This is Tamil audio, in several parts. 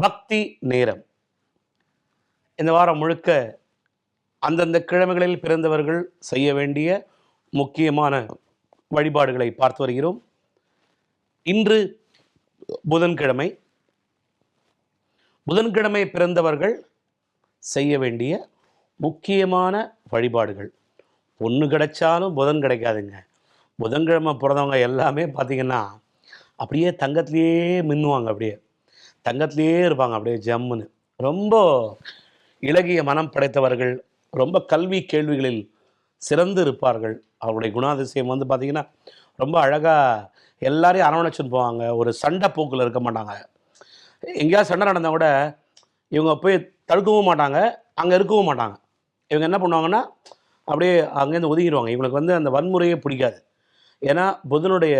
பக்தி நேரம். இந்த வாரம் முழுக்க அந்தந்த கிழமைகளில் பிறந்தவர்கள் செய்ய வேண்டிய முக்கியமான வழிபாடுகளை பார்த்து வருகிறோம். இன்று புதன்கிழமை. புதன்கிழமை பிறந்தவர்கள் செய்ய வேண்டிய முக்கியமான வழிபாடுகள். பொண்ணு கிடைச்சாலும் புதன் கிடைக்காதுங்க. புதன்கிழமை பிறந்தவங்க எல்லாமே பார்த்தீங்கன்னா அப்படியே தங்கத்திலேயே மின்னுவாங்க அப்படியே. தங்கத்திலேயே இருப்பாங்க அப்படியே ஜம்முன்னு. ரொம்ப இலகிய மனம் படைத்தவர்கள் ரொம்ப கல்வி கேள்விகளில் சிறந்து இருப்பார்கள். அவருடைய குணாதிசயம் வந்து பார்த்திங்கன்னா ரொம்ப அழகாக எல்லாரையும் அரவணைச்சுன்னு போவாங்க. ஒரு சண்டை போக்கில் இருக்க மாட்டாங்க. எங்கேயாவது சண்டை நடந்தால் கூட இவங்க போய் தடுக்கவும் மாட்டாங்க அங்கே இருக்கவும் மாட்டாங்க. இவங்க என்ன பண்ணுவாங்கன்னா அப்படியே அங்கேருந்து ஒதுங்கிடுவாங்க இவங்களுக்கு வந்து அந்த வன்முறையே பிடிக்காது. ஏன்னா புதனுடைய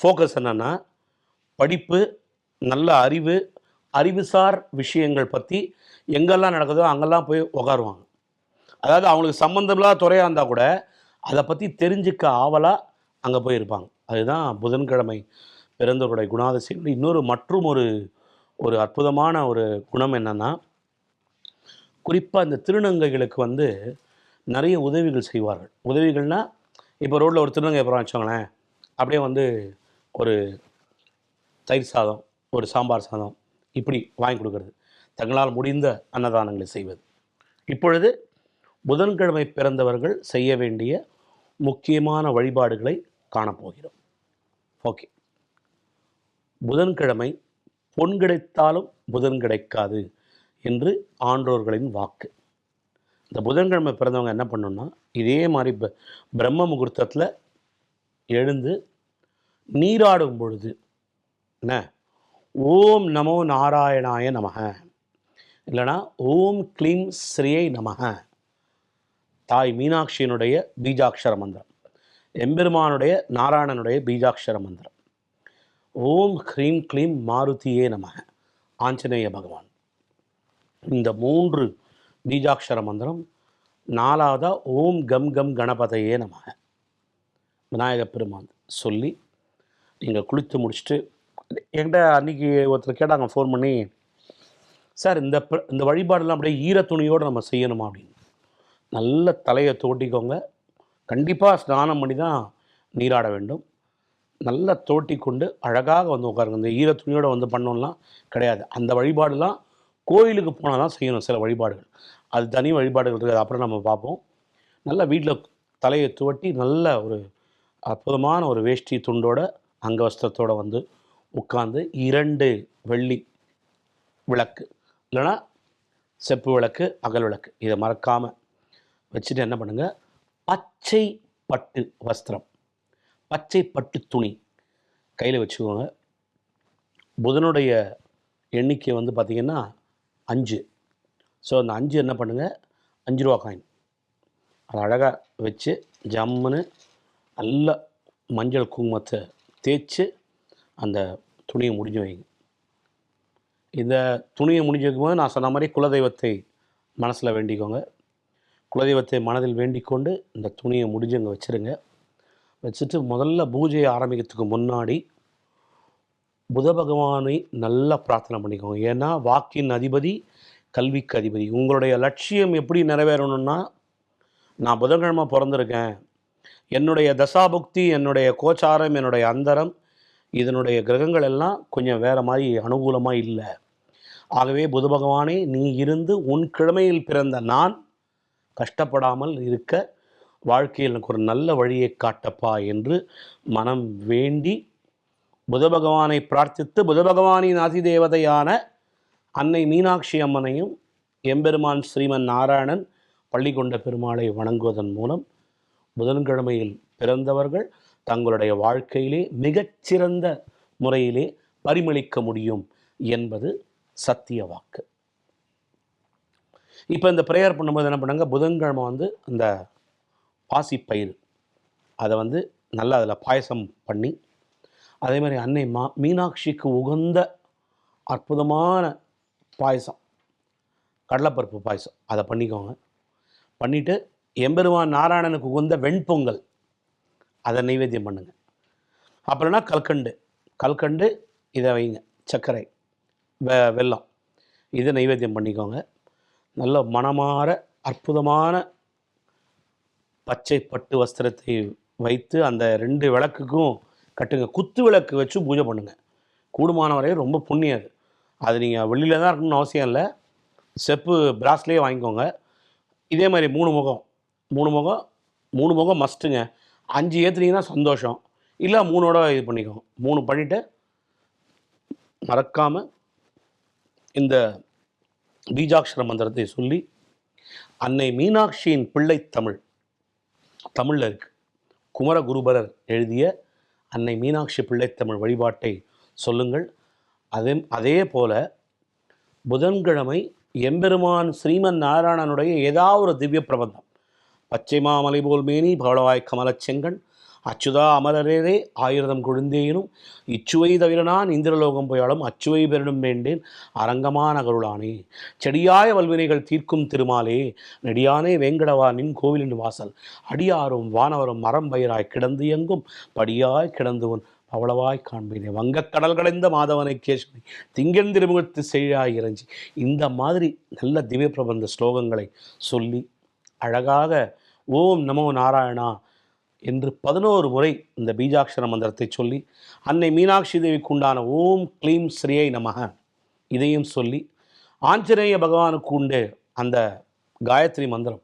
ஃபோக்கஸ் என்னன்னா படிப்பு நல்ல அறிவு அறிவுசார் விஷயங்கள் பற்றி எங்கெல்லாம் நடக்குதோ அங்கெல்லாம் போய் உகாருவாங்க அதாவது அவங்களுக்கு சம்மந்தமில்லாத துறையாக இருந்தால் கூட அதை பற்றி தெரிஞ்சுக்க ஆவலாக அங்கே போயிருப்பாங்க அதுதான் புதன்கிழமை பிறந்தவருடைய குணாதிசயம் இன்னொரு மற்றும் ஒரு ஒரு அற்புதமான ஒரு குணம் என்னன்னா குறிப்பாக இந்த திருநங்கைகளுக்கு வந்து நிறைய உதவிகள் செய்வார்கள். உதவிகள்னால் இப்போ ரோட்டில் ஒரு திருநங்கை அப்புறம் வச்சோங்களேன் அப்படியே வந்து ஒரு தயிர் சாதம் ஒரு சாம்பார் சாதம் இப்படி வாங்கி கொடுக்கறது. தங்களால் முடிந்த அன்னதானங்களை செய்வது. இப்பொழுது புதன்கிழமை பிறந்தவர்கள் செய்ய வேண்டிய முக்கியமான வழிபாடுகளை காணப்போகிறோம். ஓகே. புதன்கிழமை பொன் கிடைத்தாலும் புதன் கிடைக்காது என்று ஆன்றோர்களின் வாக்கு. இந்த புதன்கிழமை பிறந்தவங்க என்ன பண்ணணும்னா இதே மாதிரி பிரம்ம முகூர்த்தத்தில் எழுந்து நீராடும் பொழுது என்ன? ஓம் நமோ நாராயணாய நமக. இல்லைனா ஓம் க்ளீம் ஸ்ரீயை நமக. தாய் மீனாட்சியினுடைய பீஜாட்சர மந்திரம். எம்பெருமானுடைய நாராயணனுடைய பீஜாட்சர மந்திரம். ஓம் ஹ்ரீம் க்ளீம் மாருதியே நமக. ஆஞ்சநேய பகவான். இந்த மூன்று பீஜாட்சர மந்திரம் நாலாவதா ஓம் கம் கம் கணபதையே நமக. விநாயகப் பெருமான் சொல்லி நீங்கள் குளித்து முடிச்சுட்டு என்கிட்ட அன்றைக்கி ஒருத்தர் கேட்டாங்க ஃபோன் பண்ணி சார் இந்த இந்த வழிபாடெல்லாம் அப்படியே ஈர துணியோடு நம்ம செய்யணுமா? அப்படின்னு. நல்ல தலையை தோட்டிக்கோங்க. கண்டிப்பாக ஸ்நானம் பண்ணி தான் நீராட வேண்டும். நல்லா தோட்டி கொண்டு அழகாக வந்து உட்காருங்க. இந்த ஈர வந்து பண்ணோம்லாம் கிடையாது. அந்த வழிபாடுலாம் கோயிலுக்கு போனால் தான் செய்யணும் சில வழிபாடுகள். அது தனி வழிபாடுகள் இருக்குது. அப்புறம் நம்ம பார்ப்போம். நல்லா வீட்டில் தலையை துவட்டி நல்ல ஒரு அற்புதமான ஒரு வேஷ்டி துண்டோட அங்கவஸ்திரத்தோடு வந்து உட்கார்ந்து இரண்டு வெள்ளி விளக்கு இல்லைன்னா செப்பு விளக்கு அகல் விளக்கு. இதை மறக்காமல் வச்சுட்டு என்ன பண்ணுங்கள் பச்சை பட்டு வஸ்திரம் பச்சை பட்டு துணி. கையில் வச்சுக்கோங்க. புதனுடைய எண்ணிக்கை வந்து பார்த்திங்கன்னா அஞ்சு. ஸோ அந்த அஞ்சு என்ன பண்ணுங்கள் அஞ்சு ரூபா காயின் அதை அழகாக வச்சு ஜம்முன்னு நல்ல மஞ்சள் குங்குமத்தை தேய்ச்சி அந்த துணியை முடிஞ்சு வைங்க இந்த துணியை முடிஞ்சு வைக்கும்போது நான் சொன்ன மாதிரி குலதெய்வத்தை மனசில் வேண்டிக்கோங்க. குலதெய்வத்தை மனதில் வேண்டிக்கொண்டு இந்த துணியை முடிஞ்சு அங்கே வச்சுருங்க. வச்சுட்டு முதல்ல பூஜையை ஆரம்பிக்கிறதுக்கு முன்னாடி புத பகவானை நல்லா பிரார்த்தனை பண்ணிக்கோங்க. ஏன்னா வாக்கின் அதிபதி கல்விக்கு அதிபதி. உங்களுடைய லட்சியம் எப்படி நிறைவேறணும்னா நான் புதன்கிழமை பிறந்திருக்கேன். என்னுடைய தசாபுக்தி என்னுடைய கோச்சாரம் என்னுடைய அந்தரம் இதனுடைய கிரகங்கள் எல்லாம் கொஞ்சம் வேறு மாதிரி அனுகூலமாக இல்லை. ஆகவே புத பகவானே நீ இருந்து உன் கிழமையில் பிறந்த நான் கஷ்டப்படாமல் இருக்க வாழ்க்கையில் எனக்கு ஒரு நல்ல வழியை காட்டப்பா என்று மனம் வேண்டி புத பகவானை பிரார்த்தித்து புத பகவானின் அதிதேவதையான அன்னை மீனாட்சி அம்மனையும் எம்பெருமான் ஸ்ரீமன் நாராயணன் பள்ளி கொண்ட பெருமாளை வணங்குவதன் மூலம் புதன்கிழமையில் பிறந்தவர்கள் தங்களுடைய வாழ்க்கையிலே மிகச்சிறந்த முறையிலே பரிமளிக்க முடியும் என்பது சத்திய வாக்கு. இப்போ இந்த ப்ரேயர் பண்ணும்போது என்ன பண்ணாங்க? புதன்கிழமை வந்து அந்த பாசிப்பயிர் அதை வந்து நல்லா அதில் பாயசம் பண்ணி அதே மாதிரி அன்னை மா மீனாட்சிக்கு உகந்த அற்புதமான பாயசம் கடலைப்பருப்பு பாயசம் அதை பண்ணிக்கோங்க. பண்ணிவிட்டு எம்பெருமான் நாராயணனுக்கு உகந்த வெண்பொங்கல். அதை நைவேத்தியம் பண்ணுங்க. அப்புறம்னா கல்கண்டு. கல்கண்டு இதை வைங்க. சர்க்கரை வெ வெல்லம். இதை நைவேத்தியம் பண்ணிக்கோங்க. நல்ல மனமாற அற்புதமான பச்சை பட்டு வஸ்திரத்தை வைத்து அந்த ரெண்டு விளக்குக்கும் கட்டுங்க. குத்து விளக்கு வச்சு பூஜை பண்ணுங்கள் கூடுமான வரை ரொம்ப புண்ணியம் அது. அது நீங்கள் வெளியில் தான் இருக்கணும்னு அவசியம் இல்லை. செப்பு பிராஸ்லேயே வாங்கிக்கோங்க. இதே மாதிரி மூணு முகம். மூணு முகம் மூணு முகம் மஸ்ட்டுங்க அஞ்சு ஏற்றுனீங்கன்னா சந்தோஷம். இல்லை மூணோட இது பண்ணிக்கோங்க மூணு பண்ணிவிட்டு மறக்காமல் இந்த பீஜாட்சர மந்திரத்தை சொல்லி அன்னை மீனாட்சியின் பிள்ளை தமிழ் தமிழில் இருக்குது குமரகுருபரர் எழுதிய அன்னை மீனாட்சி பிள்ளைத்தமிழ் வழிபாட்டை சொல்லுங்கள். அதே அதே போல் புதன்கிழமை எம்பெருமான் ஸ்ரீமன் நாராயணனுடைய ஏதாவது ஒரு திவ்ய பிரபந்தம். பச்சைமாமலை போல் மேனி பவளவாய் கமலச் செங்கன் அச்சுதா அமரரேரே ஆயிரதம் கொழுந்தேனும் இச்சுவை தவிர நான் இந்திரலோகம் போயாலும் அச்சுவை பெறணும் வேண்டேன் அரங்கமான கருளானே. செடியாய வல்வினைகள் தீர்க்கும் திருமாலே நெடியானே வேங்கடவா நின் கோவிலின் வாசல் அடியாரும் வானவரும் மரம் பயிராய் கிடந்து எங்கும் படியாய் கிடந்துவன் பவளவாய் காண்பினே. வங்கக் கடல் கடைந்த மாதவனை கேசவனை திங்கன் திருமுகத்து செய்யாய் இறைஞ்சி. இந்த மாதிரி நல்ல திவ்ய பிரபந்த ஸ்லோகங்களை சொல்லி அழகாக ஓம் நமோ நாராயணா என்று பதினோரு முறை இந்த பீஜாட்சர மந்திரத்தை சொல்லி அன்னை மீனாட்சி தேவிக்கு உண்டான ஓம் க்ளீம் ஸ்ரீயை நமக இதையும் சொல்லி ஆஞ்சநேய பகவானுக்கு உண்டு அந்த காயத்ரி மந்திரம்.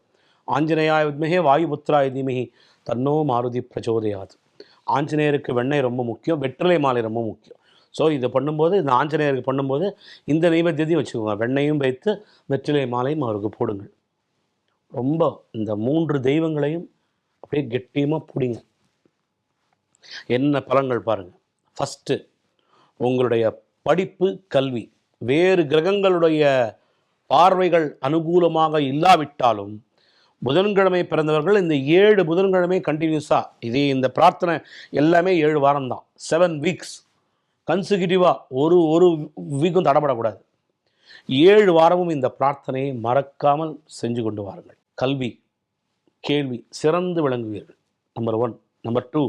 ஆஞ்சநேயாய வித்மகே வாயுபுத்ராய தீமகி தன்னோ மாருதி பிரச்சோதயாது. ஆஞ்சநேயருக்கு வெண்ணெய் ரொம்ப முக்கியம் வெற்றிலை மாலை ரொம்ப முக்கியம். ஸோ இதை பண்ணும்போது இந்த ஆஞ்சநேயருக்கு பண்ணும்போது இந்த நைவேத்தியத்தையும் வச்சுக்கோங்க. வெண்ணையும் வைத்து வெற்றிலை மாலையும் அவருக்கு போடுங்கள். ரொம்ப இந்த மூன்று தெய்வங்களையும் அப்படியே கெட்டியமாக பிடிங்க. என்ன பலன்கள் பாருங்கள் ஃபஸ்ட்டு உங்களுடைய படிப்பு கல்வி. வேறு கிரகங்களுடைய பார்வைகள் அனுகூலமாக இல்லாவிட்டாலும் புதன்கிழமை பிறந்தவர்கள் இந்த ஏழு புதன்கிழமை கண்டினியூஸாக இதே இந்த பிரார்த்தனை எல்லாமே ஏழு வாரம் தான் செவன் வீக்ஸ் கன்சிக்யூட்டிவாக ஒரு ஒரு வீக்கும் தடப்படக்கூடாது. ஏழு வாரமும் இந்த பிரார்த்தனையை மறக்காமல் செஞ்சு கொண்டு வாருங்கள். கல்வி கேள்வி சிறந்து விளங்குவீர்கள். நம்பர் ஒன் நம்பர் டூ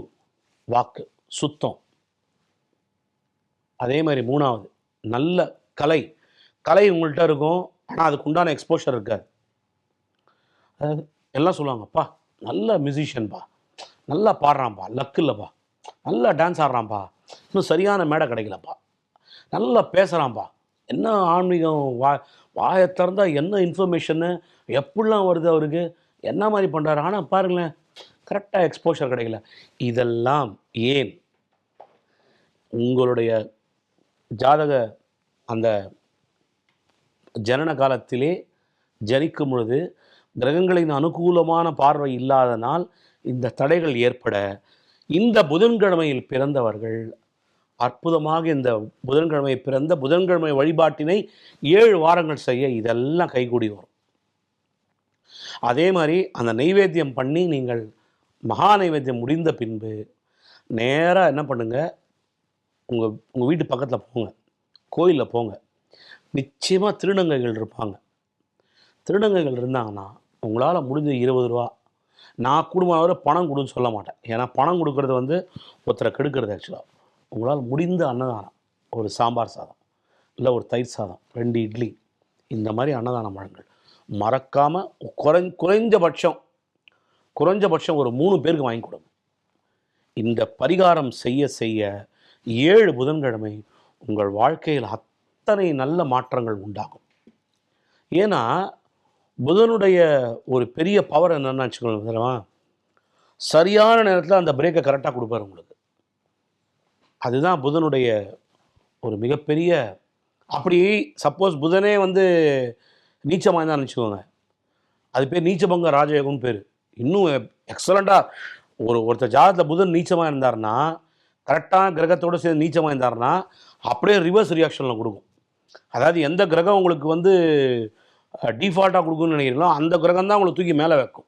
வாக்கு சுத்தம். அதே மாதிரி மூணாவது நல்ல கலை. கலை உங்கள்கிட்ட இருக்கும் ஆனால் அதுக்கு உண்டான எக்ஸ்போஷர் இருக்காது. அதாவது எல்லாம் சொல்லுவாங்கப்பா நல்ல மியூசிஷியன்பா நல்லா பாடுறான்ப்பா லக்கு இல்லைப்பா நல்லா டான்ஸ் ஆடுறான்ப்பா இன்னும் சரியான மேடை கிடைக்கலப்பா நல்லா பேசுகிறான்ப்பா என்ன ஆன்மீகம் வா வாயை திறந்தா என்ன இன்ஃபர்மேஷனு எப்படிலாம் வருது அவருக்கு? என்ன மாதிரி பண்ணுறாரு ஆனால் பாருங்களேன் கரெக்டாக எக்ஸ்போஷர் கிடைக்கல. இதெல்லாம் ஏன்? உங்களுடைய ஜாதக அந்த ஜனன காலத்திலே ஜனிக்கும் பொழுது கிரகங்களின் அனுகூலமான பார்வை இல்லாதனால் இந்த தடைகள் ஏற்பட இந்த புதன்கிழமையில் பிறந்தவர்கள் அற்புதமாக இந்த புதன்கிழமை பிறந்த புதன்கிழமை வழிபாட்டினை ஏழு வாரங்கள் செய்ய இதெல்லாம் கைகூடி வரும். அதே மாதிரி அந்த நைவேத்தியம் பண்ணி நீங்கள் மகா நைவேத்தியம் முடிந்த பின்பு நேராக என்ன பண்ணுங்கள் உங்கள் உங்கள் வீட்டு பக்கத்தில் போங்க கோயிலில் போங்க. நிச்சயமாக திருநங்கைகள் இருப்பாங்க. திருநங்கைகள் இருந்தாங்கன்னா உங்களால் முடிஞ்ச இருபது ரூபா நான் குடும்பம் வரை பணம் கொடுன்னு சொல்ல மாட்டேன். ஏன்னா பணம் கொடுக்கறது வந்து ஒருத்தரை கெடுக்கிறது ஆக்சுவலாக உங்களால் முடிந்த அன்னதானம் ஒரு சாம்பார் சாதம் இல்லை ஒரு தயிர் சாதம் ரெண்டு இட்லி இந்த மாதிரி அன்னதானம் வழங்கல். மறக்காமல் குறை குறைஞ்சபட்சம் குறைஞ்சபட்சம் ஒரு மூணு பேருக்கு வாங்கி கொடுங்க. இந்த பரிகாரம் செய்ய செய்ய ஏழு புதன்கிழமை உங்கள் வாழ்க்கையில் அத்தனை நல்ல மாற்றங்கள் உண்டாகும். ஏன்னா புதனுடைய ஒரு பெரிய பவர் என்னென்னு வச்சுக்கோங்க சரியான நேரத்தில் அந்த பிரேக்கை கரெக்டாக கொடுப்பாரு உங்களுக்கு. அதுதான் புதனுடைய ஒரு மிகப்பெரிய அப்படி சப்போஸ் புதனே வந்து நீச்சமாக இருந்தால் வச்சுக்கோங்க. அது பேர் நீச்சபங்க ராஜயோகம்னு பேர். இன்னும் எக்ஸலண்ட்டாக ஒரு ஒருத்தர் ஜாதத்தில் புதன் நீச்சமாக இருந்தாருன்னா கரெக்டான கிரகத்தோடு சேர்ந்து நீச்சமாக இருந்தாருன்னா அப்படியே ரிவர்ஸ் ரியாக்ஷனில் கொடுக்கும். அதாவது எந்த கிரகம் உங்களுக்கு வந்து டிஃபால்ட்டாக கொடுக்குன்னு நினைக்கிறீங்களோ அந்த கிரகம் தான் உங்களை தூக்கி மேலே வைக்கும்.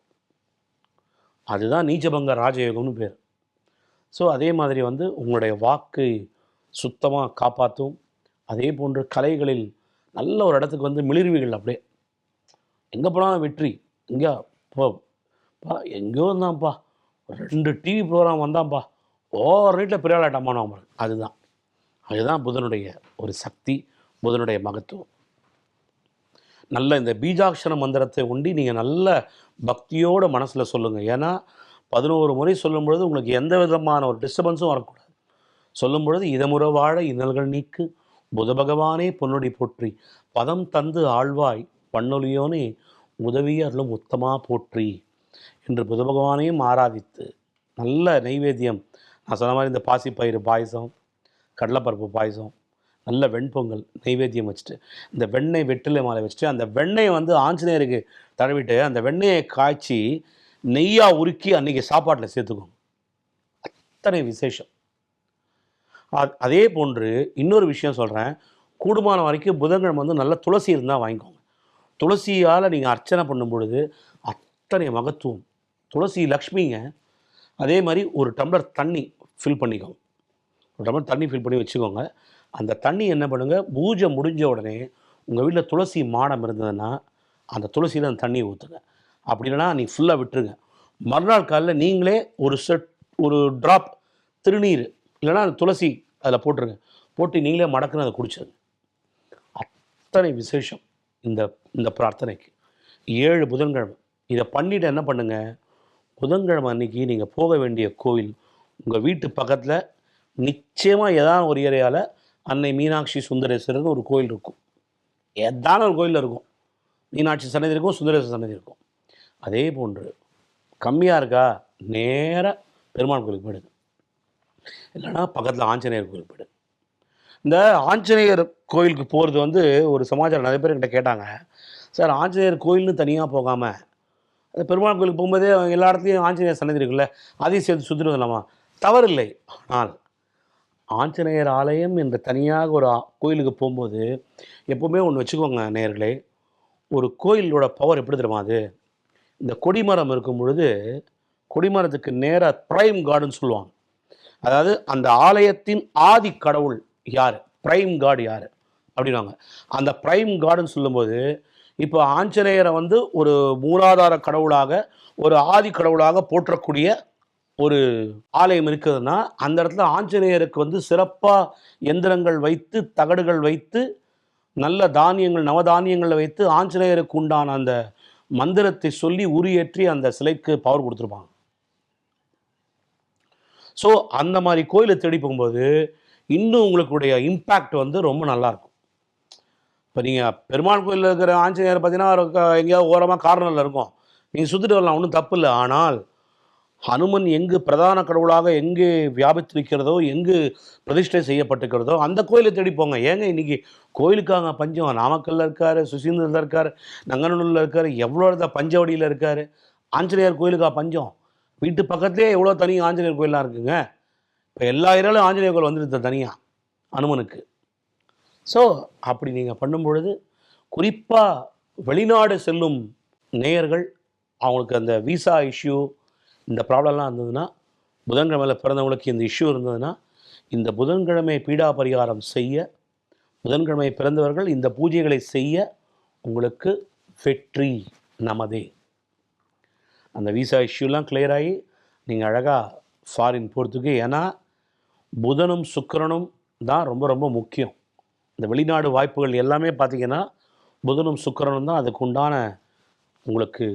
அதுதான் நீச்சபங்க ராஜயோகம்னு பேர். ஸோ அதே மாதிரி வந்து உங்களுடைய வாக்கு சுத்தமாக காப்பாற்றும் அதே போன்று கலைகளில் நல்ல ஒரு இடத்துக்கு வந்து மிளிர்வீர்கள் அப்படியே. எங்கே போனாலும் வெற்றி. எங்கே போ பா எங்கேயோ இருந்தான்ப்பா ரெண்டு டிவி ப்ரோக்ராம் வந்தான்ப்பா ஓவர் ரேட்டில் பெரிய ஆளாட்டமான அதுதான். அதுதான் புதனுடைய ஒரு சக்தி புதனுடைய மகத்துவம். நல்ல இந்த பீஜாட்சர மந்திரத்தை ஒண்டி நீங்கள் நல்ல பக்தியோட மனசில் சொல்லுங்கள் ஏன்னா பதினோரு முறை சொல்லும் பொழுது உங்களுக்கு எந்த விதமான ஒரு டிஸ்டர்பன்ஸும் வரக்கூடாது. சொல்லும் பொழுது இதமுற வாழ இன்னல்கள் நீக்கு புத பகவானே பொன்னொடி போற்றி பதம் தந்து ஆழ்வாய் பண்ணொலியோனே உதவி அருளும் உத்தமாக போற்றி என்று புத பகவானையும் ஆராதித்து நல்ல நைவேத்தியம். நான் சொன்ன மாதிரி இந்த பாசிப்பயிறு பாயசம் கடலைப்பருப்பு பாயசம் நல்ல வெண்பொங்கல் நைவேத்தியம் வச்சுட்டு இந்த வெண்ணெய் வெற்றிலை மாலை வச்சுட்டு அந்த வெண்ணெயை வந்து ஆஞ்சநேயருக்கு தடவிட்டு அந்த வெண்ணெயை காய்ச்சி நெய்யாக உருக்கி அன்றைக்கி சாப்பாட்டில் சேர்த்துக்கோங்க அத்தனை விசேஷம். அதே போன்று இன்னொரு விஷயம் சொல்கிறேன் கூடுமான வரைக்கும் புதன்கிழமை வந்து நல்ல துளசி இருந்தால் வாங்கிக்கோங்க. துளசியால் நீங்கள் அர்ச்சனை பண்ணும் பொழுது அத்தனை மகத்துவம். துளசி லக்ஷ்மிங்க அதே மாதிரி ஒரு டம்ளர் தண்ணி ஃபில் பண்ணிக்கோங்க. ஒரு டம்ளர் தண்ணி ஃபில் பண்ணி வச்சுக்கோங்க. அந்த தண்ணி என்ன பண்ணுங்கள் பூஜை முடிஞ்ச உடனே உங்கள் வீட்டில் துளசி மாடம் இருந்ததுன்னா அந்த துளசியில் அந்த தண்ணியை ஊற்றுங்க அப்படி இல்லைன்னா நீ ஃபுல்லாக விட்டுருங்க. மறுநாள் காலையில் நீங்களே ஒரு செட் ஒரு ட்ராப் திருநீர் இல்லைன்னா அந்த துளசி அதில் போட்டுருங்க. போட்டு நீங்களே மடக்குன்னு அதை குடிச்சிருங்க. அத்தனை விசேஷம் இந்த இந்த பிரார்த்தனைக்கு. ஏழு புதன்கிழமை. இதை பண்ணிட்டு என்ன பண்ணுங்க? புதன்கிழமை அன்னைக்கு நீங்கள் போக வேண்டிய கோவில் உங்கள் வீட்டு பக்கத்தில் நிச்சயமாக ஏதாவது ஒரு ஏரியாவில் அன்னை மீனாட்சி சுந்தரேஸ்வரர்னு ஒரு கோயில் இருக்கும். ஏதான ஒரு கோயில் இருக்கும். மீனாட்சி சன்னதி இருக்கும் சுந்தரேஸ்வரர் சன்னதி இருக்கும். அதே போன்று கம்மியாக இருக்கா? நேராக பெருமாள் கோயிலுக்கு போயிடுங்க இல்லைன்னா பக்கத்தில் ஆஞ்சநேயர் கோயிலுக்கு போயிடுங்க இந்த ஆஞ்சநேயர் கோயிலுக்கு போகிறது வந்து ஒரு சமாச்சாரம். நிறைய பேர் என்கிட்ட கேட்டாங்க. சார் ஆஞ்சநேயர் கோயில்னு தனியாக போகாமல் அந்த பெருமாள் கோயிலுக்கு போகும்போதே எல்லா இடத்துலையும் ஆஞ்சநேயர் சன்னதி இருக்குல்ல அதையும் சேர்த்து சுற்றிட்டு வரலாமா தவறில்லை. ஆனால் ஆஞ்சநேயர் ஆலயம் என்ற தனியாக ஒரு கோயிலுக்கு போகும்போது எப்போவுமே ஒன்று வச்சுக்கோங்க நேயர்களே ஒரு கோயிலோட பவர் எப்படி தெரியுமா அது? இந்த கொடிமரம் இருக்கும் பொழுது கொடிமரத்துக்கு நேராக ப்ரைம் கார்டுன்னு சொல்லுவாங்க. அதாவது அந்த ஆலயத்தின் ஆதி கடவுள் யார்? பிரைம் காடு யார்? அப்படின்வாங்க அந்த பிரைம் காடுன்னு சொல்லும்போது இப்போ ஆஞ்சநேயரை வந்து ஒரு மூலாதார கடவுளாக ஒரு ஆதி கடவுளாக போற்றக்கூடிய ஒரு ஆலயம் இருக்குதுன்னா அந்த இடத்துல ஆஞ்சநேயருக்கு வந்து சிறப்பாக எந்திரங்கள் வைத்து தகடுகள் வைத்து நல்ல தானியங்கள் நவதானியங்களை வைத்து ஆஞ்சநேயருக்கு உண்டான அந்த மந்திரத்தை சொல்லி உரியேற்றி அந்த சிலைக்கு பவர் கொடுத்துருப்பாங்க. ஸோ அந்த மாதிரி கோயிலை தேடி போகும்போது இன்னும் உங்களுக்குடைய இம்பேக்ட் வந்து ரொம்ப நல்லாயிருக்கும் இப்போ நீங்கள் பெருமாள் கோயிலில் இருக்கிற ஆஞ்சநேயர் பார்த்தீங்கன்னா எங்கேயாவது ஓரமாக கார்னரில் இருக்கும். நீங்கள் சுற்றிட்டு வரலாம் ஒன்றும் தப்பு இல்லை. ஆனால் ஹனுமன் எங்கு பிரதான கடவுளாக எங்கு வியாபித்திருக்கிறதோ எங்கு பிரதிஷ்டை செய்யப்பட்டிருக்கிறதோ அந்த கோயிலை தேடி போங்க. ஏங்க இன்னைக்கு கோயிலுக்காக பஞ்சம்? நாமக்கல்ல இருக்காரு சுசீந்திரில் இருக்காரு நங்கநல்லூரில் இருக்காரு எவ்வளோ இடத்துல பஞ்சவடியில் இருக்காரு? ஆஞ்சநேயர் கோயிலுக்கா பஞ்சம்? வீட்டு பக்கத்துலேயே எவ்வளோ தனி ஆஞ்சநேயர் கோயிலாம் இருக்குங்க? இப்போ எல்லா ஏரியாலும் ஆஞ்சநேயர் கோயில் வந்துடுது தனியாக அனுமனுக்கு ஸோ அப்படி நீங்கள் பண்ணும் பொழுது குறிப்பாக வெளிநாடு செல்லும் நேயர்கள் அவங்களுக்கு அந்த விசா இஷ்யூ இந்த ப்ராப்ளம்லாம் இருந்ததுன்னா புதன்கிழமையில் பிறந்தவங்களுக்கு இந்த இஷ்யூ இருந்ததுன்னா இந்த புதன்கிழமை பீடா பரிகாரம் செய்ய புதன்கிழமை பிறந்தவர்கள் இந்த பூஜைகளை செய்ய உங்களுக்கு வெற்றி நமதே. அந்த விசா இஷ்யூலாம் கிளியர் ஆகி நீங்கள் அழகாக ஃபாரின் போகிறதுக்கு ஏன்னா புதனும் சுக்கரனும் தான் ரொம்ப ரொம்ப முக்கியம். இந்த வெளிநாடு வாய்ப்புகள் எல்லாமே பார்த்தீங்கன்னா புதனும் சுக்கரனும் தான் அதுக்கு உண்டான உங்களுக்கு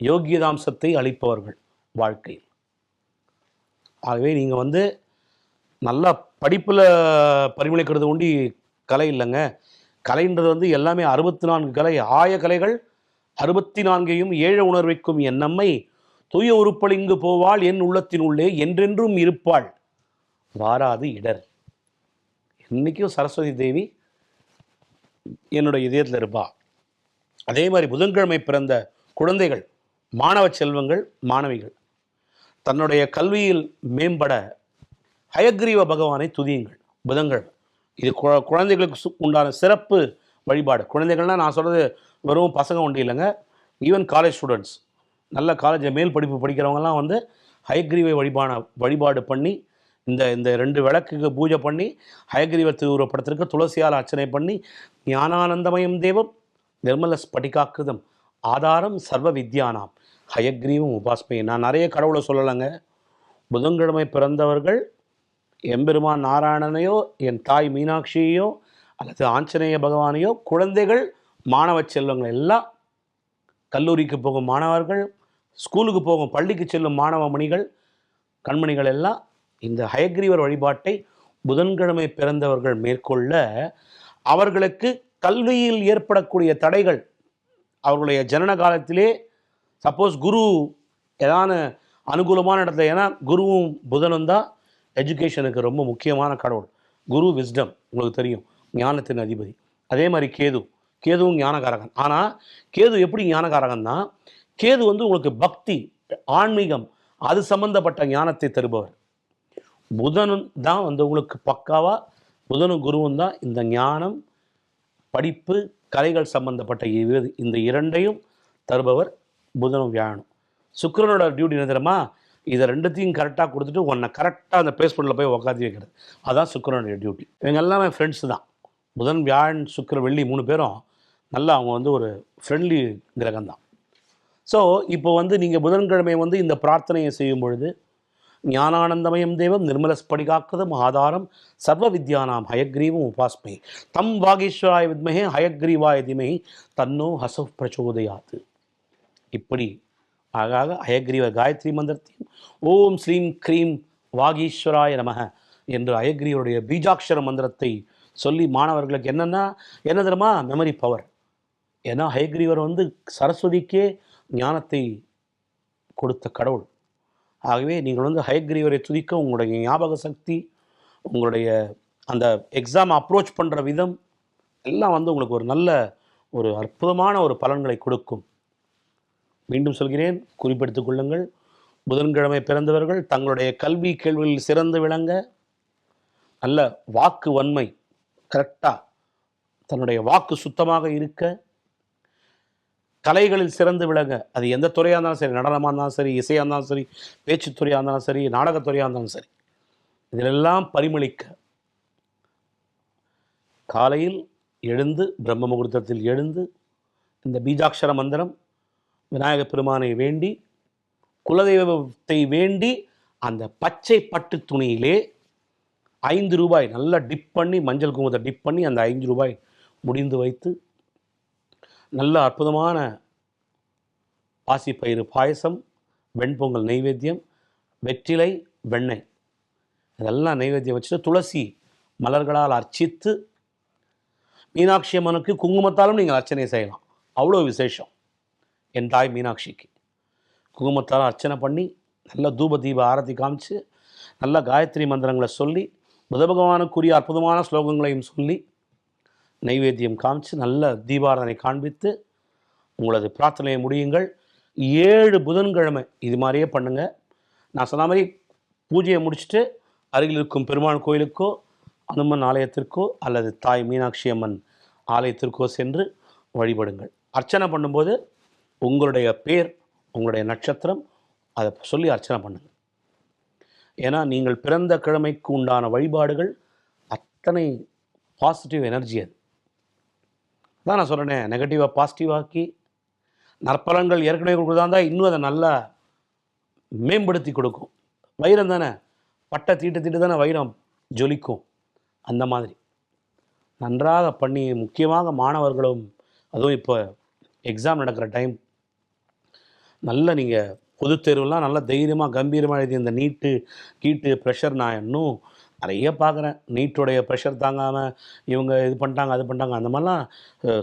யோகியதாம்சத்தை அளிப்பவர்கள். வாழ்க்கையில் ஆகவே நீங்கள் வந்து நல்லா படிப்பில் பரிமளிக்கிறது உண்டி கலை இல்லைங்க. கலைன்றது வந்து எல்லாமே அறுபத்தி நான்கு கலை. ஆய கலைகள் அறுபத்தி நான்கையும் ஏழ உணர்வைக்கும் என் நம்மை தூய உருப்பளிங்கு போவாள் என் உள்ளத்தின் உள்ளே என்றென்றும் இருப்பாள். வாராது இடர். என்றைக்கும் சரஸ்வதி தேவி என்னோட இதயத்தில் இருப்பா. அதே மாதிரி புதன்கிழமை பிறந்த குழந்தைகள் மாணவ செல்வங்கள் மாணவிகள். தன்னுடைய கல்வியில் மேம்பட ஹயக்ரீவ பகவானை துதியுங்கள் புதங்கள். இது கு- குழந்தைகளுக்கு சு- உண்டான சிறப்பு வழிபாடு. குழந்தைகள்னால் நான் சொல்கிறது வெறும் பசங்க ஒன்றும் இல்லைங்க. ஈவன் காலேஜ் ஸ்டூடெண்ட்ஸ் நல்ல காலேஜ் மேல் படிப்பு படிக்கிறவங்கலாம் வந்து ஹயக்ரீவை வழிபான வழிபாடு பண்ணி இந்த இந்த ரெண்டு விளக்குக்கு பூஜை பண்ணி ஹயக்ரீவ திருவுருவப்படத்திற்கு துளசியால் அர்ச்சனை பண்ணி ஞானானந்தமயம் தேவம் நிர்மல ஸ்படிகாக்கிருதம் ஆதாரம் சர்வ வித்யானாம். ஹயக்ரீவம் உபாஸ்மை. நான் நிறைய கடவுளை சொல்லலைங்க. புதன்கிழமை பிறந்தவர்கள் எம்பெருமான் நாராயணனையோ என் தாய் மீனாட்சியையோ அல்லது ஆஞ்சநேய பகவானையோ குழந்தைகள் மாணவ செல்வங்கள் எல்லாம் கல்லூரிக்கு போகும் மாணவர்கள் ஸ்கூலுக்கு போகும் பள்ளிக்கு செல்லும் மாணவ மணிகள் கண்மணிகள் எல்லாம் இந்த ஹயக்ரீவர் வழிபாட்டை புதன்கிழமை பிறந்தவர்கள் மேற்கொள்ள அவர்களுக்கு கல்வியில் ஏற்படக்கூடிய தடைகள் அவர்களுடைய ஜனன காலத்திலே சப்போஸ் குரு ஏதான அனுகூலமான இடத்துல ஏன்னா குருவும் புதனும் தான் எஜுகேஷனுக்கு ரொம்ப முக்கியமான கடவுள். குரு விஸ்டம் உங்களுக்கு தெரியும். ஞானத்தின் அதிபதி. அதே மாதிரி கேது. கேதுவும் ஞானகாரகன். ஆனால் கேது எப்படி ஞானகாரகன்னா கேது வந்து உங்களுக்கு பக்தி ஆன்மீகம் அது சம்பந்தப்பட்ட ஞானத்தை தருபவர். புதனும் தான் வந்து உங்களுக்கு பக்காவாக புதனும் குருவும் தான் இந்த ஞானம் படிப்பு கலைகள் சம்பந்தப்பட்ட இந்த இரண்டையும் தருபவர். புதனும் வியாழனும். சுக்கரனோட டியூட்டி என்ன இதை ரெண்டுத்தையும் கரெக்டாக கொடுத்துட்டு உன்னை கரெக்டாக அந்த பேஸ்போர்ட்டில் போய் உக்காத்தி வைக்கிறது. அதான் சுக்கிரனுடைய டியூட்டி இவங்க எல்லாமே ஃப்ரெண்ட்ஸ் தான். புதன் வியாழன் சுக்கர வெள்ளி மூணு பேரும் நல்லா அவங்க வந்து ஒரு ஃப்ரெண்ட்லி கிரகம் தான். ஸோ இப்போ வந்து நீங்கள் புதன்கிழமை வந்து இந்த பிரார்த்தனையை செய்யும் பொழுது ஞானானந்தமயம் தேவம் நிர்மல ஸ்படிகாக்கிருதம் ஆதாரம் சர்வ வித்யானாம் ஹயக்ரீவம் உபாஸ்மை. தம் வாகீஸ்வராய வித்மகே ஹயக்ரீவாய திமகி தன்னோ ஹசவ் பிரச்சோதயாத்து. இப்படி. ஆகாக ஹயக்ரீவ காயத்ரி மந்திரத்தையும் ஓம் ஸ்ரீம் க்ரீம் வாகீஸ்வராய நமக என்று அயக்ரீவருடைய பீஜாட்சர மந்திரத்தை சொல்லி மாணவர்களுக்கு என்னென்னா என்ன தெரியுமா? மெமரி பவர் ஏன்னா ஹயக்ரீவர் வந்து சரஸ்வதிக்கே ஞானத்தை கொடுத்த கடவுள். ஆகவே நீங்கள் வந்து ஹயக்ரீவரை துதிக்க உங்களுடைய ஞாபக சக்தி உங்களுடைய அந்த எக்ஸாம் அப்ரோச் பண்ணுற விதம் எல்லாம் வந்து உங்களுக்கு ஒரு நல்ல ஒரு அற்புதமான ஒரு பலன்களை கொடுக்கும். மீண்டும் சொல்கிறேன் குறிப்பெடுத்துக் கொள்ளுங்கள். புதன்கிழமை பிறந்தவர்கள் தங்களுடைய கல்வி கேள்விகளில் சிறந்து விளங்க நல்ல வாக்கு வன்மை கரெக்டாக தன்னுடைய வாக்கு சுத்தமாக இருக்க கலைகளில் சிறந்து விளங்க. அது எந்த துறையாக இருந்தாலும் சரி நடனமாக இருந்தாலும் சரி இசையாக இருந்தாலும் சரி பேச்சுத்துறையாக இருந்தாலும் சரி நாடகத்துறையாக இருந்தாலும் சரி இதிலெல்லாம் பரிமளிக்க. காலையில் எழுந்து பிரம்ம முகூர்த்தத்தில் எழுந்து இந்த பீஜாட்சர மந்திரம் விநாயகப் பெருமானை வேண்டி குலதெய்வத்தை வேண்டி அந்த பச்சை பட்டு துணியிலே ஐந்து ரூபாய் நல்லா டிப் பண்ணி மஞ்சள் குங்குமத்தை டிப் பண்ணி அந்த ஐந்து ரூபாய் முடிந்து வைத்து நல்ல அற்புதமான பாசிப்பயிறு பாயசம் வெண்பொங்கல் நெய்வேத்தியம் வெற்றிலை வெண்ணெய். இதெல்லாம் நெய்வேத்தியம் வச்சுட்டு துளசி மலர்களால் அர்ச்சித்து மீனாட்சி அம்மனுக்கு குங்குமத்தாலும் நீங்கள் அர்ச்சனை செய்யலாம். அவ்வளோ விசேஷம். என் தாய் மீனாட்சிக்கு. குங்குமத்தால் அர்ச்சனை பண்ணி நல்ல தூப தீப ஆரத்தி காமிச்சு நல்ல காயத்ரி மந்திரங்களை சொல்லி புத பகவானுக்குரிய அற்புதமான ஸ்லோகங்களையும் சொல்லி நைவேத்தியம் காமிச்சு நல்ல தீபாராதனை காண்பித்து உங்களது பிரார்த்தனையை முடியுங்கள். ஏழு புதன்கிழமை இது மாதிரியே பண்ணுங்கள் நான் சொன்ன மாதிரி பூஜையை முடிச்சுட்டு அருகில் இருக்கும் பெருமாள் கோயிலுக்கோ அனுமன் ஆலயத்திற்கோ அல்லது தாய் மீனாட்சி அம்மன் ஆலயத்திற்கோ சென்று வழிபடுங்கள். அர்ச்சனை பண்ணும்போது உங்களுடைய பேர் உங்களுடைய நட்சத்திரம் அதை சொல்லி அர்ச்சனை பண்ணுங்கள் ஏன்னா நீங்கள் பிறந்த கிழமைக்கு உண்டான வழிபாடுகள் அத்தனை பாசிட்டிவ் எனர்ஜி அது. தான் நான் சொல்கிறேனே நெகட்டிவாக பாசிட்டிவாக்கி நற்பலன்கள் ஏற்கனவே கொடுக்குறதா இருந்தால் இன்னும் அதை நல்லா மேம்படுத்தி கொடுக்கும். வைரம் தானே? பட்டை தீட்டு தீட்டு தானே வைரம் ஜொலிக்கும். அந்த மாதிரி. நன்றாக பண்ணி முக்கியமாக மாணவர்களும் அதுவும் இப்போ எக்ஸாம் நடக்கிற டைம் நல்ல நீங்கள் பொது தேர்வுலாம் நல்லா தைரியமாக கம்பீரமாக எழுதி இந்த நீட்டு கீட்டு ப்ரெஷர் நான் இன்னும் நிறைய பார்க்குறேன். நீட்டுடைய ப்ரெஷர் தாங்காமல் இவங்க இது பண்ணிட்டாங்க அது பண்ணிட்டாங்க அந்த மாதிரிலாம்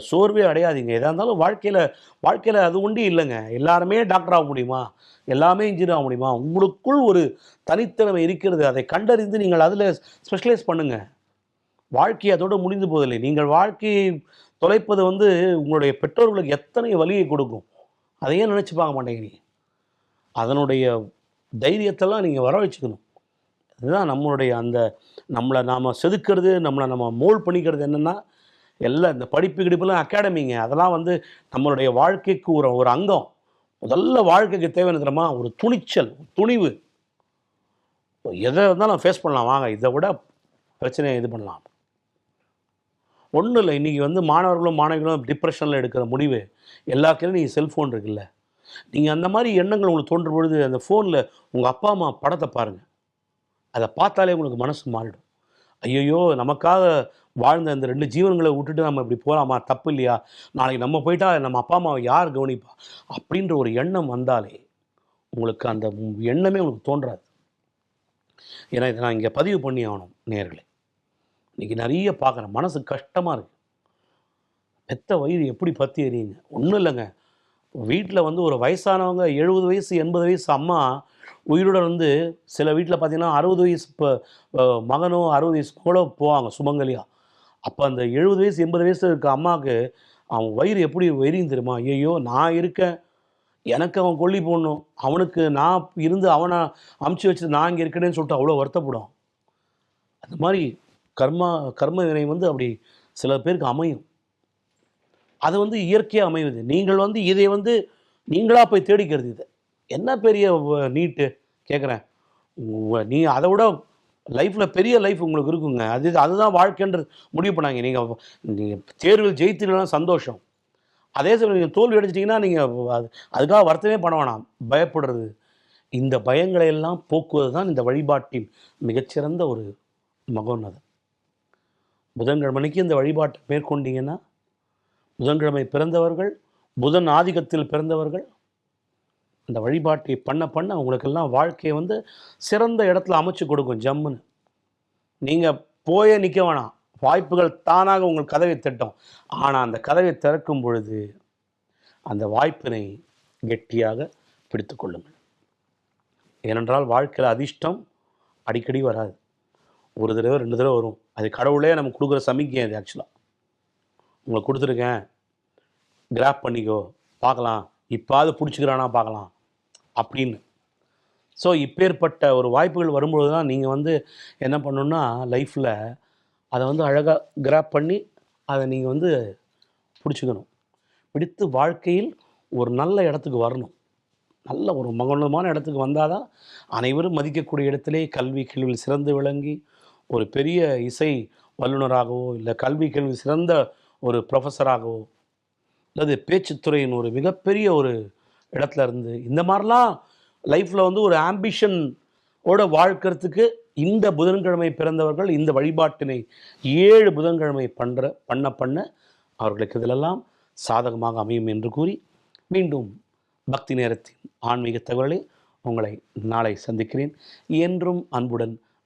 சோர்வே அடையாதீங்க. எதாக இருந்தாலும் வாழ்க்கையில் வாழ்க்கையில் அது உண்டி இல்லைங்க. எல்லாருமே டாக்டர் ஆக முடியுமா? எல்லாமே இன்ஜினியர் ஆக முடியுமா? உங்களுக்குள் ஒரு தனித்திறமை இருக்கிறது. அதை கண்டறிந்து நீங்கள் அதில் ஸ்பெஷலைஸ் பண்ணுங்கள் வாழ்க்கை அதோடு முடிந்து போதில்லை நீங்கள் வாழ்க்கையை தொலைப்பது வந்து உங்களுடைய பெற்றோர்களுக்கு எத்தனை வலியை கொடுக்கும்? அதையே நினச்சி பார்க்க மாட்டேங்கிறீங்க அதனுடைய தைரியத்தெல்லாம் நீங்கள் வர வச்சுக்கணும். இதுதான் நம்மளுடைய அந்த நம்மளை நாம் செதுக்கிறது நம்மளை நம்ம மோல் பண்ணிக்கிறது என்னென்னா எல்லாம் இந்த படிப்பு கிடிப்புலாம் அகாடமிங்க. அதெல்லாம் வந்து நம்மளுடைய வாழ்க்கைக்கு ஒரு ஒரு அங்கம். முதல்ல வாழ்க்கைக்கு தேவையான ஒரு துணிச்சல் துணிவு. எதை இருந்தாலும் ஃபேஸ் பண்ணலாம். வாங்க இதை விட பிரச்சனையை இது பண்ணலாம். ஒன்றும் இல்லை. இன்றைக்கி வந்து மாணவர்களும் மாணவிகளும் டிப்ரெஷனில் எடுக்கிற முடிவு. எல்லா கையிலும் நீங்கள் செல்ஃபோன் இருக்குல்ல. நீங்கள் அந்த மாதிரி எண்ணங்கள் உங்களுக்கு தோன்றும் பொழுது அந்த ஃபோனில் உங்கள் அப்பா அம்மா படத்தை பாருங்கள் அதை பார்த்தாலே உங்களுக்கு மனசு மாறிடும். ஐயையோ நமக்காக வாழ்ந்த அந்த ரெண்டு ஜீவன்களை விட்டுட்டு நம்ம இப்படி போகலாமா தப்பு இல்லையா? நாளைக்கு நம்ம போயிட்டா நம்ம அப்பா அம்மாவை யார் கவனிப்பா? அப்படின்ற ஒரு எண்ணம் வந்தாலே உங்களுக்கு அந்த எண்ணமே உங்களுக்கு தோன்றாது. ஏன்னா இதை நான் இங்கே பதிவு பண்ணி ஆகணும் நேர்களை. இன்றைக்கி நிறைய பார்க்குறேன். மனசு கஷ்டமாக இருக்குது பெத்த வயிறு எப்படி பற்றி எறியுங்க? ஒன்றும் இல்லைங்க. வீட்டில் வந்து ஒரு வயசானவங்க எழுபது வயசு எண்பது வயசு அம்மா உயிருடன் வந்து சில வீட்டில் பார்த்திங்கன்னா அறுபது வயசு இப்போ மகனோ அறுபது வயசு கூட போவாங்க சுமங்கலியாக அப்போ அந்த எழுபது வயசு எண்பது வயசு இருக்க அம்மாவுக்கு அவன் வயிறு எப்படி எரியும் தெரியுமா? ஐயோ நான் இருக்கேன். எனக்கு அவன் கொல்லி போடணும். அவனுக்கு நான் இருந்து அவனை அமுச்சு வச்சுட்டு நான் இங்கே இருக்கேனேன்னு சொல்லிட்டு அவ்வளோ வருத்தப்படும் அந்த மாதிரி கர்மா கர்ம வினை வந்து அப்படி சில பேருக்கு அமையும். அது வந்து இயற்கையாக அமைவது. நீங்கள் வந்து இதை வந்து நீங்களாக போய் தேடிக்கிறது இது. என்ன பெரிய நீட்டு? கேட்குறேன் நீ அதை விட லைஃப்பில் பெரிய லைஃப் உங்களுக்கு இருக்குங்க. அது அதுதான் வாழ்க்கைன்றது முடிவு பண்ணாங்க. நீங்கள் நீங்கள் தேர்வில் ஜெயித்துலாம் சந்தோஷம். அதே சமயம் நீங்கள் தோல்வி அடிச்சிட்டிங்கன்னா நீங்கள் அது அதுக்காக வருத்தமே பண்ண வேணாம். பயப்படுறது. இந்த பயங்களை எல்லாம் போக்குவது தான் இந்த வழிபாட்டின் மிகச்சிறந்த ஒரு மகோன்னதம் புதன்கிழமைக்கு இந்த வழிபாட்டை மேற்கொண்டீங்கன்னா புதன்கிழமை பிறந்தவர்கள் புதன் ஆதிக்கத்தில் பிறந்தவர்கள் அந்த வழிபாட்டை பண்ண பண்ண உங்களுக்கெல்லாம் வாழ்க்கையை வந்து சிறந்த இடத்துல அமைச்சு கொடுக்கும் ஜம்முன்னு. நீங்கள் போயே நிற்க வேணாம். வாய்ப்புகள் தானாக உங்கள் கதவை தட்டும். ஆனால் அந்த கதவை திறக்கும் பொழுது அந்த வாய்ப்பினை கெட்டியாக பிடித்து கொள்ளுங்கள். ஏனென்றால் வாழ்க்கையில் அதிர்ஷ்டம் அடிக்கடி வராது. ஒரு தடவை ரெண்டு தடவை வரும். அது கடவுளே நமக்கு கொடுக்குற சமிக்கை அது ஆக்சுவலாக உங்களுக்கு கொடுத்துருக்கேன். கிராப் பண்ணிக்கோ. பார்க்கலாம். இப்போது பிடிச்சிக்கிறானா பார்க்கலாம். அப்படின்னு. ஸோ இப்பேற்பட்ட ஒரு வாய்ப்புகள் வரும்பொழுது தான் நீங்கள் வந்து என்ன பண்ணணுன்னா லைஃப்பில் அதை வந்து அழகாக கிராப் பண்ணி அதை நீங்கள் வந்து பிடிச்சிக்கணும். பிடித்து வாழ்க்கையில் ஒரு நல்ல இடத்துக்கு வரணும். நல்ல ஒரு மகனமான இடத்துக்கு வந்தால் தான் அனைவரும் மதிக்கக்கூடிய இடத்திலே கல்வி கேள்வியில் சிறந்து விளங்கி ஒரு பெரிய இசை வல்லுநராகவோ இல்லை கல்வி கேள்வி சிறந்த ஒரு ப்ரொஃபஸராகவோ அல்லது பேச்சுத்துறையின் ஒரு மிகப்பெரிய ஒரு இடத்துல இருந்து இந்த மாதிரிலாம் லைஃப்பில் வந்து ஒரு ஆம்பிஷன் ஓட வாழ்க்கிறதுக்கு இந்த புதன்கிழமை பிறந்தவர்கள் இந்த வழிபாட்டினை ஏழு புதன்கிழமை பண்ணுற பண்ண பண்ண அவர்களுக்கு இதிலெல்லாம் சாதகமாக அமையும் என்று கூறி மீண்டும் பக்தி நேரத்தின் ஆன்மீக தகவலை உங்களை நாளை சந்திக்கிறேன். என்றும் அன்புடன்